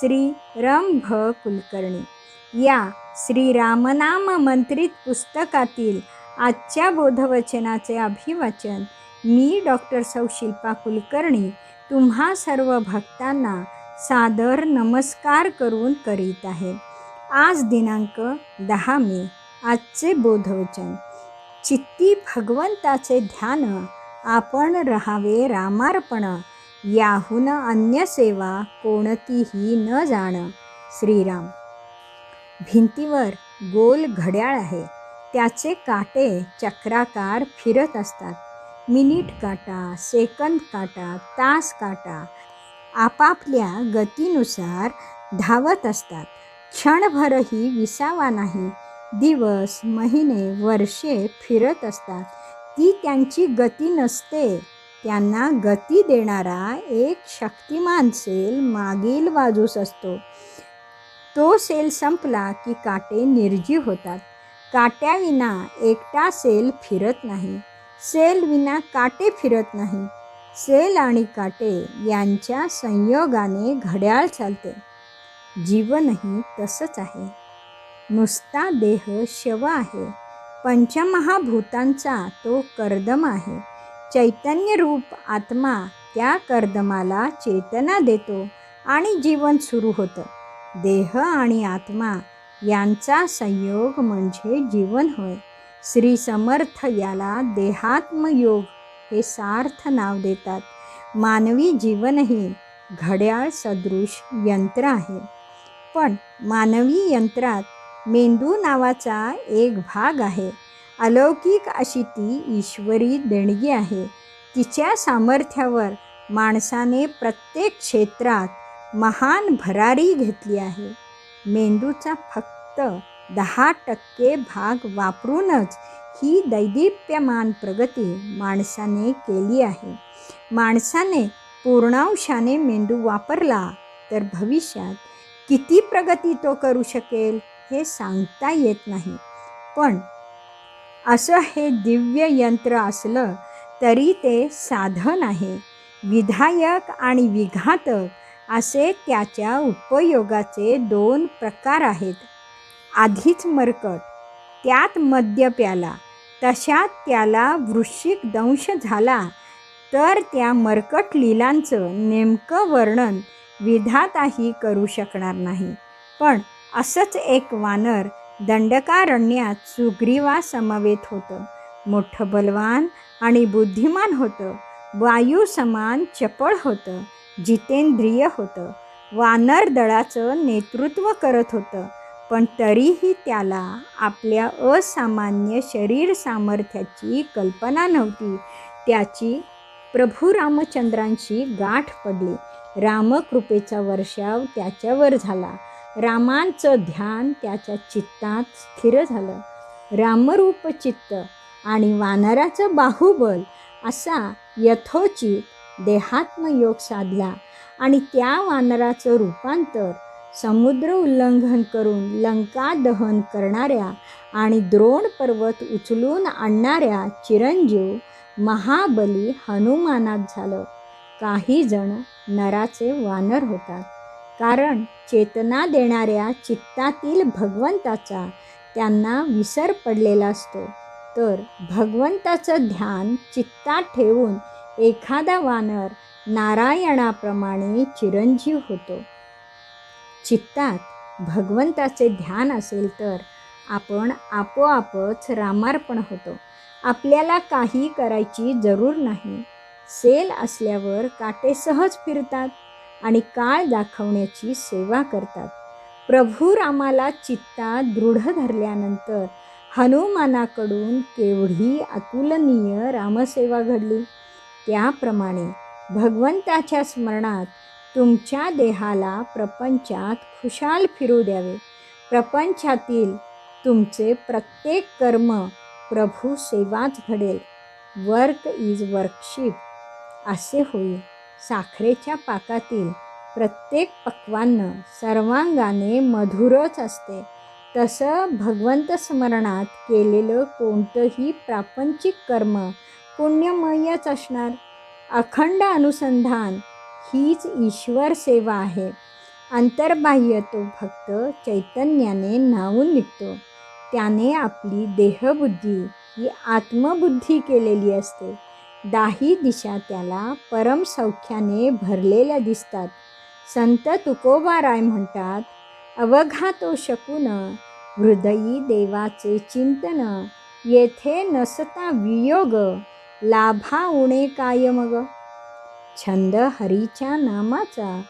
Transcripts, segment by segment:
श्री रम भ कुलकर्णी या श्री रामनाम मंत्रित पुस्तकातील आजच्या बोधवचनाचे अभिवाचन मी डॉक्टर सौ शिल्पा कुलकर्णी तुम्हा सर्व भक्तांना सादर नमस्कार करून करीत आहे. आज दिनांक दहा मे आजचे बोधवचन. चित्ती भगवंताचे ध्यान आपण रहावे रामार्पण याहून अन्य सेवा कोणतीही न जाण. श्रीराम. भिंतीवर गोल घड्याळ आहे. त्याचे काटे चक्राकार फिरत असतात. मिनिट काटा सेकंद काटा तास काटा आपापल्या गतीनुसार धावत असतात. क्षणभरही विसावा नाही. दिवस महिने वर्षे फिरत असतात. ती त्यांची गती नसते. त्यांना गती देणारा एक शक्तिमान सेल मागील बाजूस असतो. तो सेल संपला की काटे निर्जीव होतात. काट्याविना एकटा सेल फिरत नाही. सेल विना काटे फिरत नाही. सेल आणि काटे यांच्या संयोगाने घड्याळ चालते. जीवनही तसंच आहे. नुसता देह शव आहे. पंचमहाभूतांचा तो कर्दम आहे. चैतन्यरूप आत्मा त्या कर्दमाला चेतना देतो आणि जीवन सुरू होतं. देह आणि आत्मा यांचा संयोग म्हणजे जीवन होय. श्री समर्थ याला देहात्मयोग हे सार्थ नाव देतात. मानवी जीवनही घड्याळ सदृश यंत्र आहे. पण मानवी यंत्रात मेंदू नावाचा एक भाग आहे. अलौकिक अशी ती ईश्वरी देणगी आहे. तिच्या सामर्थ्यावर माणसाने प्रत्येक क्षेत्रात महान भरारी घेतली आहे. मेंदूचा फक्त दहा टक्के भाग वापरूनच ही दैदिप्यमान प्रगती माणसाने केली आहे. माणसाने पूर्णांशाने मेंदू वापरला तर भविष्यात किती प्रगती तो करू शकेल हे सांगता येत नाही. पण असं हे दिव्य यंत्र असलं तरी ते साधन आहे. विधायक आणि विघातक असे त्याच्या उपयोगाचे दोन प्रकार आहेत. आधीच मरकट त्यात मद्य प्याला तशात त्याला वृश्चिक दंश झाला तर त्या मरकट लिलांचं नेमकं वर्णन विधाताही करू शकणार नाही. पण असंच एक वानर दंडकारण्यात सुग्रीवा समवेत होतं. मोठं बलवान आणि बुद्धिमान होतं. वायू समान चपळ होतं. जितेंद्रिय होतं. वानर दळाचं नेतृत्व करत होतं. पण तरीही त्याला आपल्या असामान्य शरीर सामर्थ्याची कल्पना नव्हती. त्याची प्रभू रामचंद्रांशी गाठ पडली. रामकृपेचा वर्षाव त्याच्यावर झाला. रामांचं ध्यान त्याच्या चित्तात स्थिर झालं. रामरूप चित्त आणि वानराचं बाहुबल असा यथोचित देहात्मयोग साधला आणि त्या वानराचं रूपांतर समुद्र उल्लंघन करून लंका दहन करणाऱ्या आणि द्रोण पर्वत उचलून आणणाऱ्या चिरंजीव महाबली हनुमानात झालं. काही जण नराचे वानर होतात. कारण चेतना देणाऱ्या चित्तातील भगवंताचा त्यांना विसर पडलेला असतो. तर भगवंताचं ध्यान चित्तात ठेवून एखादा वानर नारायणाप्रमाणे चिरंजीव होतो. चित्तात भगवंताचे ध्यान असेल तर आपण आपोआपच रामार्पण होतो. आपल्याला काही करायची जरूर नाही. सेल असल्यावर काटे सहज फिरतात. आणि काळ दाखवण्याची सेवा करतात. प्रभू रामाला चित्तात दृढ धरल्यानंतर हनुमानाकडून केवढी अतुलनीय रामसेवा घडली. त्याप्रमाणे भगवंताच्या स्मरणात तुमच्या देहाला प्रपंचात खुशाल फिरू द्यावे. प्रपंचातील तुमचे प्रत्येक कर्म प्रभू सेवाच घडेल. Work is workship. असे होईल. साखरेच्या पाकातील प्रत्येक पक्वान्न सर्वांगाने मधुरच असते. तसं भगवंत स्मरणात केलेलं कोणतंही प्रापंचिक कर्म पुण्यमयच असणार. अखंड अनुसंधान हीच ईश्वर सेवा आहे. अंतर्बाह्य तो भक्त चैतन्याने न्हावून निघतो. त्याने आपली देहबुद्धी ही आत्मबुद्धी केलेली असते. दाही दिशा त्याला परमसौख्याने भरलेल्या दिसतात. संत तुकोबा राय म्हणतात अवघा तो शकून हृदयी देवाचे चिंतन येथे नसता वियोग लाभा उणे काय मग? छंद हरीच्या नामाचा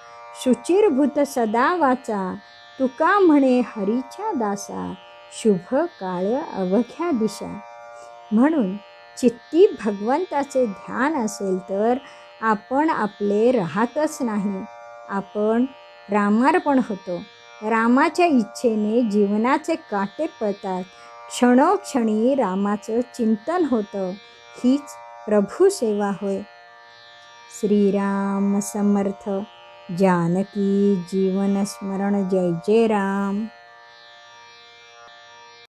शुचिरभूत सदा वाचा तुका म्हणे हरीच्या दासा शुभ काळ अवघ्या दिशा. म्हणून चित्ती भगवंताचे ध्यान असेल तर आपण आपले राहतच नाही. आपण रामार्पण होतो. रामाच्या इच्छेने जीवनाचे काटे पळतात. क्षणोक्षणी रामाचं चिंतन होतं. हीच प्रभू सेवा होय. श्रीराम समर्थ. जानकी जीवन स्मरण. जय जय राम.